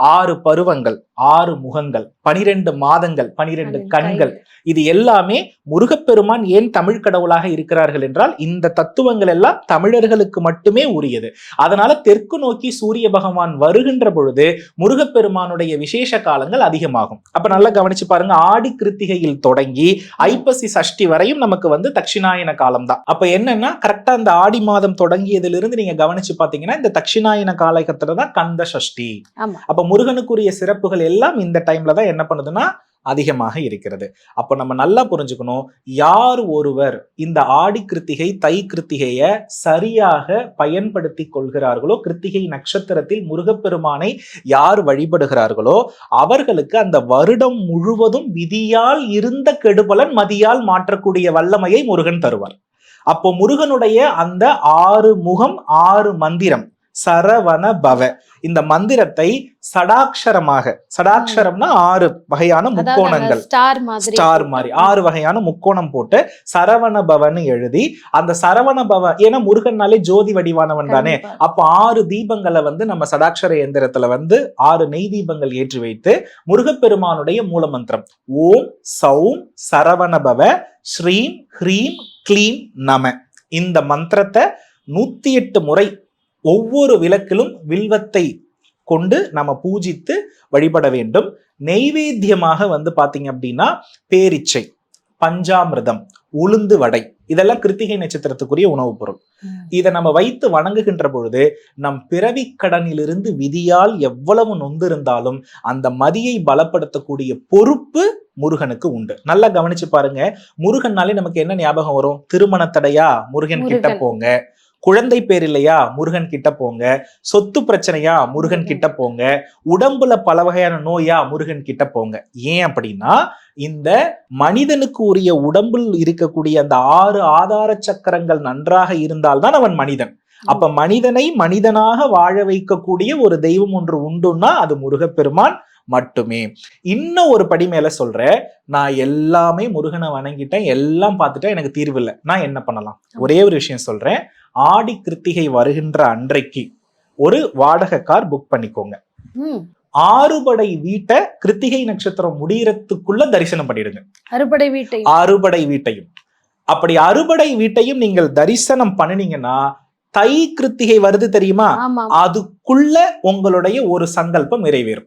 ஆறு பருவங்கள் ஆறு முகங்கள் பனிரெண்டு மாதங்கள் பனிரெண்டு கண்கள். இது எல்லாமே முருகப்பெருமான் ஏன் தமிழ் கடவுளாக இருக்கிறார்கள் என்றால் இந்த தத்துவங்கள் எல்லாம் தமிழர்களுக்கு மட்டுமே உரியது. அதனால தெற்கு நோக்கி சூரிய பகவான் வருகின்ற பொழுது முருகப்பெருமானுடைய விசேஷ காலங்கள் அதிகமாகும். அப்ப நல்லா கவனிச்சு பாருங்க ஆடி கிருத்திகையில் தொடங்கி ஐப்பசி சஷ்டி வரையும் நமக்கு வந்து தட்சிணாயன காலம் தான் அப்ப என்னன்னா கரெக்டா இந்த ஆடி மாதம் தொடங்கியதிலிருந்து நீங்க கவனிச்சு பாத்தீங்கன்னா இந்த தட்சிணாயன காலகட்டத்துல தான் கந்த சஷ்டி. ஆமா. அப்போ முருகனுக்குரிய சிறப்புகள் எல்லாம் இந்த டைம்ல தான் என்ன பண்ணுதுன்னா அதிகமாக இருக்கிறது. அப்போ நம்ம நல்லா புரிஞ்சுக்கணும் யார் ஒருவர் இந்த ஆடி கிருத்திகை தை கிருத்திகையை சரியாக பயன்படுத்தி கொள்கிறார்களோ கிருத்திகை நட்சத்திரத்தில் முருகப்பெருமானை யார் வழிபடுகிறார்களோ அவர்களுக்கு அந்த வருடம் முழுவதும் விதியால் இருந்த கெடுபலன் மதியால் மாற்றக்கூடிய வல்லமையை முருகன் தருவார். அப்போ முருகனுடைய அந்த ஆறு முகம் ஆறு மந்திரம் சரவண பவ இந்த மந்திரத்தை சடாட்சரமாக சடாட்சரம்னா ஆறு வகையான முக்கோணங்கள். ஸ்டார் மாதிரி ஆறு வகையான முக்கோணம் போட்டு சரவண பவன் எழுதி அந்த சரவண பவ ஏன்னா முருகன்னாலே ஜோதி வடிவானவன் தானே. அப்ப ஆறு தீபங்களை வந்து நம்ம சடாட்சர எந்திரத்துல வந்து ஆறு நெய் தீபங்கள் ஏற்றி வைத்து முருகப்பெருமானுடைய மூல மந்திரம். ஓம் சௌம் சரவணபவ ஸ்ரீம் ஹ்ரீம் க்ளீம் நம. இந்த மந்திரத்தை நூத்தி எட்டு முறை ஒவ்வொரு விளக்கிலும் வில்வத்தை கொண்டு நம்ம பூஜித்து வழிபட வேண்டும். நெய்வேத்தியமாக வந்து பாத்தீங்க அப்படின்னா பேரிச்சை பஞ்சாமிர்தம் உளுந்து வடை இதெல்லாம் கிருத்திகை நட்சத்திரத்துக்குரிய உணவுப் பொருள். இதை நம்ம வைத்து வணங்குகின்ற பொழுது நம் பிறவி கடனிலிருந்து விதியால் எவ்வளவு நொந்திருந்தாலும் அந்த மதியை பலப்படுத்தக்கூடிய பொறுப்பு முருகனுக்கு உண்டு. நல்லா கவனிச்சு பாருங்க. முருகன்னாலே நமக்கு என்ன ஞாபகம் வரும்? திருமண தடையா முருகன் கிட்ட. போங்க. குழந்தை பேர் இல்லையா? முருகன் கிட்ட போங்க. சொத்து பிரச்சனையா? முருகன் கிட்ட போங்க. உடம்புல பல வகையான நோயா? முருகன் கிட்ட போங்க. ஏன் அப்படின்னா இந்த மனிதனுக்கு உரிய உடம்பில் இருக்கக்கூடிய அந்த ஆறு ஆதார சக்கரங்கள் நன்றாக இருந்தால்தான் அவன் மனிதன். அப்ப மனிதனை மனிதனாக வாழ வைக்கக்கூடிய ஒரு தெய்வம் ஒன்று உண்டுன்னா அது முருகப்பெருமான் மட்டுமே. இன்னும் ஒரு படி மேல சொல்றேன் நான் எல்லாமே முருகனை வணங்கிட்டேன் எல்லாம் பார்த்துட்டேன் எனக்கு தீர்வு இல்லை. நான் என்ன பண்ணலாம்? ஒரே ஒரு விஷயம் சொல்றேன். ஆடி கிருத்திகை வருகின்ற அன்றைக்கு ஒரு வாடகை கார் புக் பண்ணிக்கோங்க. ஆறுபடை வீட்டை கிருத்திகை நட்சத்திரம் முடியறதுக்குள்ள தரிசனம் பண்ணிடுங்க. அறுபடை வீட்டை. அறுபடை வீட்டையும். அப்படி அறுபடை வீட்டையும் நீங்கள் தரிசனம் பண்ணினீங்கன்னா தை கிருத்திகை வருது தெரியுமா? அதுக்குள்ள உங்களுடைய ஒரு சங்கல்பம் நிறைவேறும்.